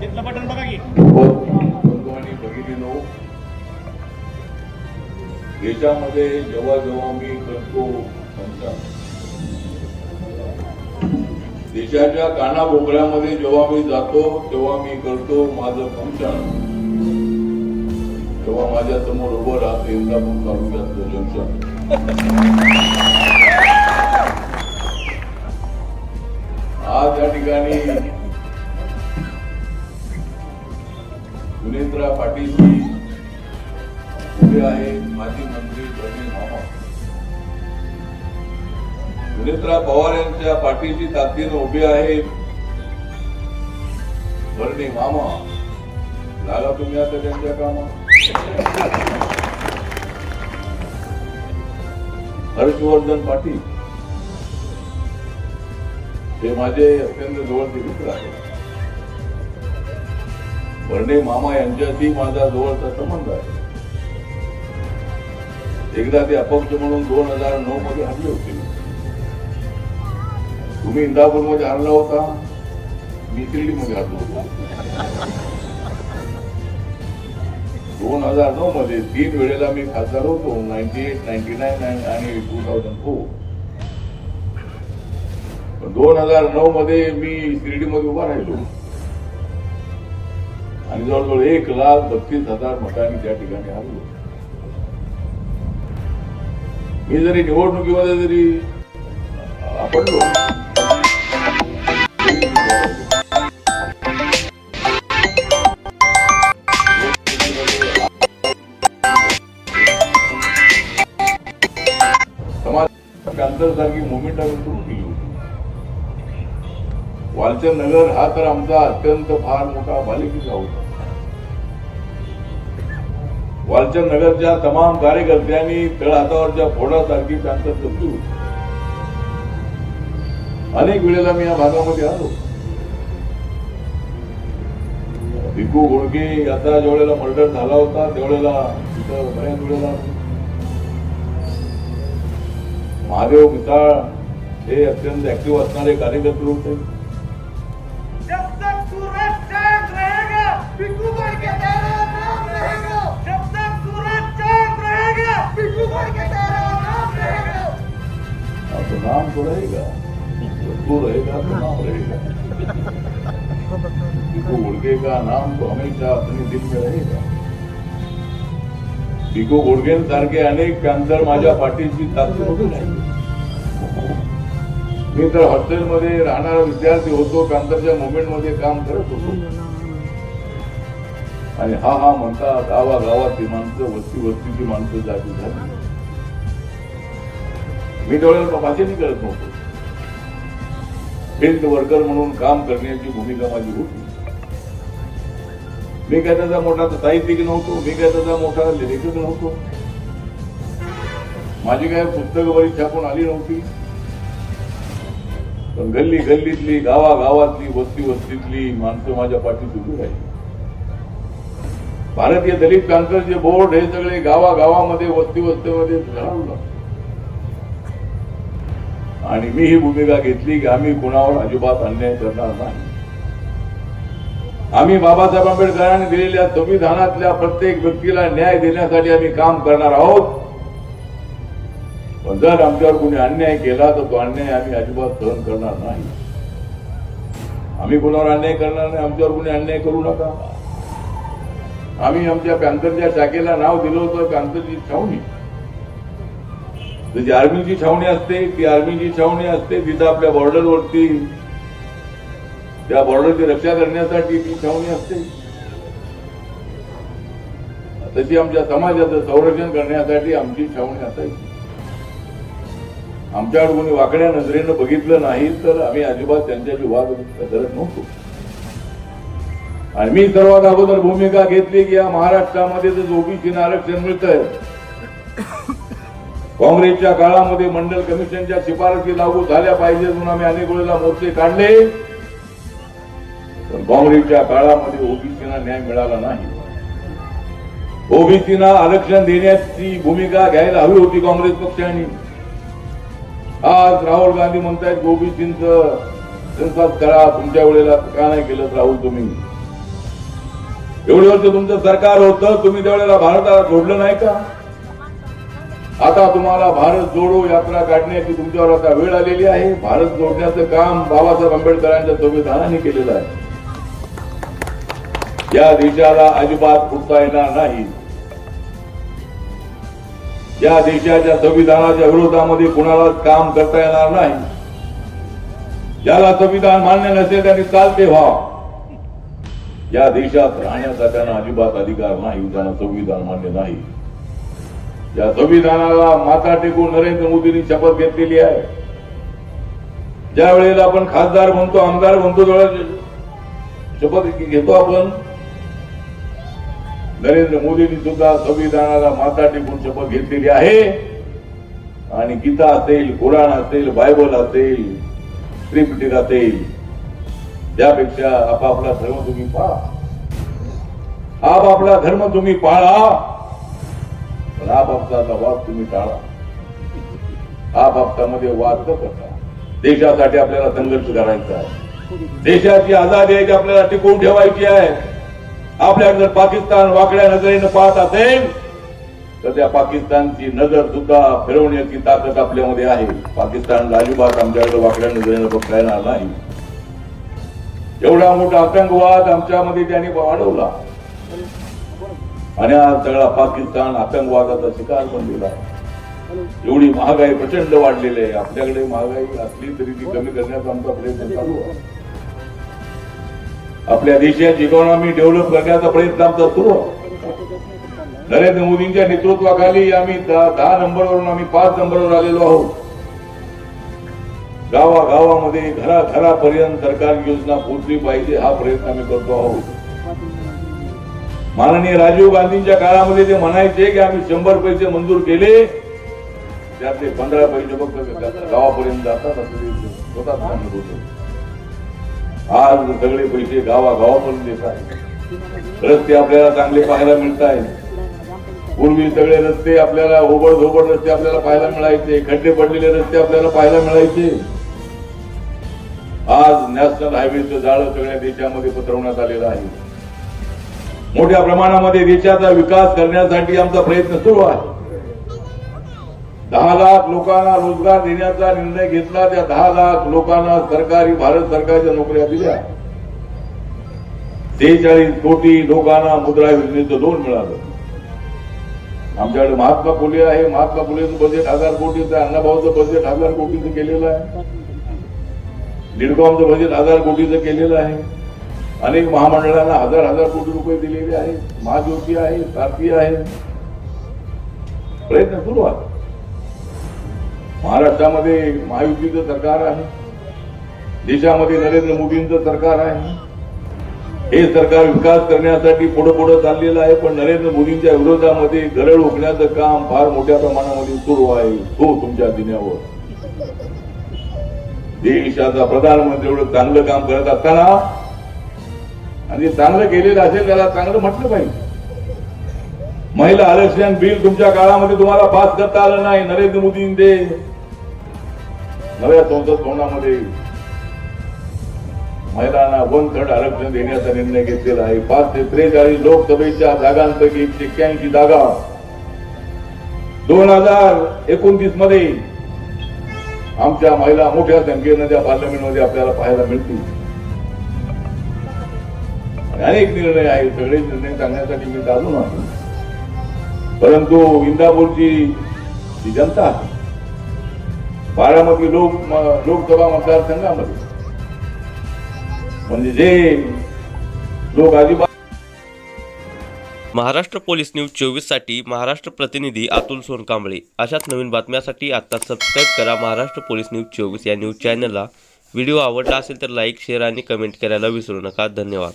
तिथलं बटन बघा की. बंधू आणि भगिनीनो देशामध्ये जेव्हा जेव्हा मी करतो देशाच्या कानाकोपऱ्यामध्ये जेव्हा मी जातो तेव्हा मी करतो माझं फंक्शन. तेव्हा माझ्यासमोर उभं राहतं इंदापूर तालुक्यातलं जंक्शन. आज या ठिकाणी सुनेत्रा पाटील उभे आहे माजी मंत्री प्रवीण मामा. सुनेत्रा पवार यांच्या पाठीची ताकदीनं उभे आहेत. भरणे मामा. लागा तुम्ही आता त्यांच्या कामा हर्षवर्धन पाटील. हे माझे अत्यंत जवळचे मित्र आहेत. बर्णे मामा यांच्याशी माझा जवळचा संबंध आहे. एकदा ते अपक्ष म्हणून दोन हजार नऊ मध्ये हरले होते. तुम्ही इंदापूरमध्ये हरला होता. मी शिर्डी मध्ये हरलो होतो. दोन हजार नऊ मध्ये तीन वेळेला मी खासदार होतो. नाईन्टी एट नाईन्टी नाईन आणि टू थाउजंड फोर दोन हजार नऊ मध्ये मी शिर्डीमध्ये उभा राहिलो. आणि जवळजवळ एक लाख बत्तीस हजार मतांनी त्या ठिकाणी हरलो. मी जरी निवडणुकीमध्ये जरी आपडलो समाज सारखी मुवमेंट आम्ही सुरू केली होती. वालचंद नगर हा तर आमचा अत्यंत फार मोठा बालेकिल्ला होता. वालचंद नगरच्या तमाम कार्यकर्त्यांनी तळहातावरच्या फोडासारखी त्यांचं चलती होती. अनेक वेळेला मी या भागामध्ये आलो. भिकू घोडके याचा ज्यावेळेला मर्डर झाला होता त्यावेळेला तिथं बऱ्याच वेळेला महादेव मिसाळ हे अत्यंत ऍक्टिव्ह असणारे कार्यकर्ते होते. आपका नाम तो रहेगा तू रहेगा तो नाम रहेगा भिकू घोड़के का नाम तो हमेशा अपने दिल में रहेगा भिकू घोडकेंसारखे अनेक पॅन्थर माझ्या पाठीशी ताकद होती नाही मी तर हॉस्टेलमध्ये राहणारा विद्यार्थी होतो पॅन्थरच्या मुवमेंटमध्ये काम करत होतो आणि हा हा म्हणतात गावा ती माणसं वस्ती वस्तीची माणसं जागी झाली मी त्यावेळेला भाषणही करत नव्हतो. हेल्थ वर्कर म्हणून काम करण्याची भूमिका माझी होती. मी काय त्याचा मोठा साहित्यिक नव्हतो मी काय त्याचा मोठा लेखक नव्हतो. माझी काय पुस्तकं बरी छापून आली नव्हती. पण गल्ली गल्लीतली गावा गावातली वस्ती वस्तीतली माणसं माझ्या पाठीत उभी राहिली. भारतीय दलित काँग्रेसचे बोर्ड हे सगळे गावागावामध्ये वस्ती वस्तीमध्ये घडवलं आणि मी ही भूमिका घेतली की आम्ही कुणावर अजिबात अन्याय करणार नाही. आम्ही बाबासाहेब आंबेडकरांनी दिलेल्या संविधानातल्या प्रत्येक व्यक्तीला न्याय देण्यासाठी आम्ही काम करणार आहोत. पण जर आमच्यावर कोणी अन्याय केला तर तो अन्याय आम्ही अजिबात सहन करणार नाही. आम्ही कोणावर अन्याय करणार नाही आमच्यावर कोणी अन्याय करू नका. आम्ही आमच्या पॅन्थरच्या शाखेला नाव दिलं होतं पॅन्थरची छावणी. जशी आर्मीची छावणी असते ती आर्मीची छावणी असते तिथं आपल्या बॉर्डरवरती त्या बॉर्डरची रक्षा करण्यासाठी ती छावणी असते. तशी आमच्या समाजाचं संरक्षण करण्यासाठी आमची छावणी असायची. आमच्याकडे कोणी वाकड्या नजरेनं बघितलं नाही तर आम्ही अजिबात त्यांच्याशी वाद करत नव्हतो. आणि मी सर्वात अगोदर भूमिका घेतली की या महाराष्ट्रामध्ये जर ओबीसीनं आरक्षण मिळतंय काँग्रेसच्या काळामध्ये मंडल कमिशनच्या शिफारसी लागू झाल्या पाहिजे म्हणून आम्ही अनेक वेळेला मोर्चे काढले. पण काँग्रेसच्या काळामध्ये ओबीसीना न्याय मिळाला नाही. ओबीसीना आरक्षण देण्याची भूमिका घ्यायला हवी होती काँग्रेस पक्षाने. आज राहुल गांधी म्हणतायत ओबीसींच सेन्सास करा तुमच्या वेळेला का नाही केलं राहुल तुम्ही? एवढे वर्ष तुमचं सरकार होतं तुम्ही त्यावेळेला भारताला जोडलं नाही का? आता तुम्हाला भारत जोडो यात्रा काढण्याची तुमच्यावर आता वेळ आलेली आहे. भारत जोडण्याचं काम बाबासाहेब आंबेडकरांच्या संविधानाने केलेलं आहे. या देशाला अजिबात फुटता येणार नाही. या देशाच्या संविधानाच्या विरोधामध्ये कुणालाच काम करता येणार नाही. ज्याला संविधान मान्य नसेल त्यांनी चालते व्हा. या देशात राहण्याचा त्यांना अजिबात अधिकार नाही त्यांना संविधान मान्य नाही. या संविधानाला माथा टेकून नरेंद्र मोदींनी शपथ घेतलेली आहे. ज्या वेळेला आपण खासदार म्हणतो आमदार म्हणतो शपथ घेतो आपण. नरेंद्र मोदींनी सुद्धा संविधानाला माथा टेकून शपथ घेतलेली आहे. आणि गीता असेल कुराण असेल बायबल असेल त्रिपिटिक असेल त्यापेक्षा आपापला धर्म तुम्ही पाळा. आपापला धर्म तुम्ही पाळा. पण आपापसाचा वाद तुम्ही टाळा. आपापसामध्ये वाद न करता. देशासाठी आपल्याला संघर्ष करायचा आहे. देशाची आजादी आहे ती आपल्याला टिकवून ठेवायची आहे. आपल्याकडे जर पाकिस्तान वाकड्या नजरेनं पाहत असेल तर त्या पाकिस्तानची नजर सुद्धा फिरवण्याची ताकद आपल्यामध्ये आहे. पाकिस्तानला अजिबात आमच्याकडे वाकड्या नजरेनं बघता येणार नाही. एवढा मोठा आतंकवाद आमच्यामध्ये त्यांनी वाढवला. आणि हा सगळा पाकिस्तान आतंकवादाचा शिकार बनलेला आहे एवढी महागाई प्रचंड वाढलेली आहे. आपल्याकडे महागाई असली तरी ती कमी करण्याचा आमचा प्रयत्न चालू आहे. आपल्या देशाची इकॉनॉमी डेव्हलप करण्याचा प्रयत्न आमचा सुरू आहे. नरेंद्र मोदींच्या नेतृत्वाखाली आम्ही दहा दहा नंबरवरून आम्ही पाच नंबरवर आलेलो आहोत. गावागावामध्ये घराघरापर्यंत सरकारी योजना पोहोचली पाहिजे हा प्रयत्न आम्ही करतो आहोत. माननीय राजीव गांधींच्या काळामध्ये ते म्हणायचे की आम्ही शंभर पैसे मंजूर केले. त्यातले पंधरा पैसे फक्त गावापर्यंत जातात असं स्वतः सांगत होते. आज सगळे पैसे गावागावापर्यंत येत आहेत. रस्ते आपल्याला चांगले पाहायला मिळत आहेत. पूर्वी सगळे रस्ते आपल्याला ओबड धोबड रस्ते आपल्याला पाहायला मिळायचे. खड्डे पडलेले रस्ते आपल्याला पाहायला मिळायचे. आज नॅशनल हायवेचं जाळं सगळ्या देशामध्ये पसरवण्यात आलेलं आहे. मोठ्या प्रमाणामध्ये देशाचा विकास करण्यासाठी आमचा प्रयत्न सुरू आहे. दहा लाख लोकांना रोजगार देण्याचा निर्णय घेतला त्या दहा लाख लोकांना सरकारी भारत सरकारच्या नोकऱ्या दिल्या. सेहेचाळीस कोटी लोकांना मुद्रा योजनेचं लोन मिळालं. आमच्याकडे महात्मा फुले आहे. महात्मा फुलेचं बजेट हजार कोटीचं अण्णाभाऊचं बजेट हजार कोटीचं केलेलं आहे. निडकॉमचं बजेट हजार कोटीचं केलेलं आहे. अनेक महामंडळांना हजार हजार कोटी रुपये दिलेले आहेत महाज्योती आहे सारथी आहे. प्रयत्न सुरू आहे. महाराष्ट्रामध्ये महायुतीचं सरकार आहे. देशामध्ये नरेंद्र मोदींचं सरकार आहे. हे सरकार विकास करण्यासाठी पुढे पुढे चाललेलं आहे पण नरेंद्र मोदींच्या विरोधामध्ये गरळ ओकण्याचं काम फार मोठ्या प्रमाणामध्ये सुरू आहे. तो तुमच्या दिन्यावर. देशाचा प्रधानमंत्री एवढं चांगलं काम करत असताना आणि चांगलं केलेलं असेल त्याला चांगलं म्हटलं पाहिजे. महिला आरक्षण बिल तुमच्या काळामध्ये तुम्हाला पास करता आलं नाही नरेंद्र मोदींनी ते नव्या संसद भवनामध्ये महिलांना वन थर्ड आरक्षण देण्याचा निर्णय घेतलेला आहे. पाच ते त्रेचाळीस लोकसभेच्या जागांपैकी एकशे एक्क्याऐंशी जागा दोन हजार एकोणतीसमध्ये आमच्या महिला मोठ्या संख्येनं त्या पार्लमेंटमध्ये आपल्याला पाहायला मिळतील. अनेक निर्णय आहेत. सगळे निर्णय सांगण्यासाठी मी चालू नव्हतो परंतु इंदापूरची जी जनता आहे बारामती लोक लोकसभा मतदारसंघामध्ये म्हणजे जे लोक अजिबात महाराष्ट्र पोलीस न्यूज चोवीससाठी महाराष्ट्र प्रतिनिधी अतुल सोनकांबळे. अशाच नवीन बातम्यासाठी आता सबस्क्राईब करा महाराष्ट्र पोलीस न्यूज चोवीस या न्यूज चॅनलला. व्हिडिओ आवडला असेल तर लाईक शेअर आणि कमेंट करायला विसरू नका. धन्यवाद.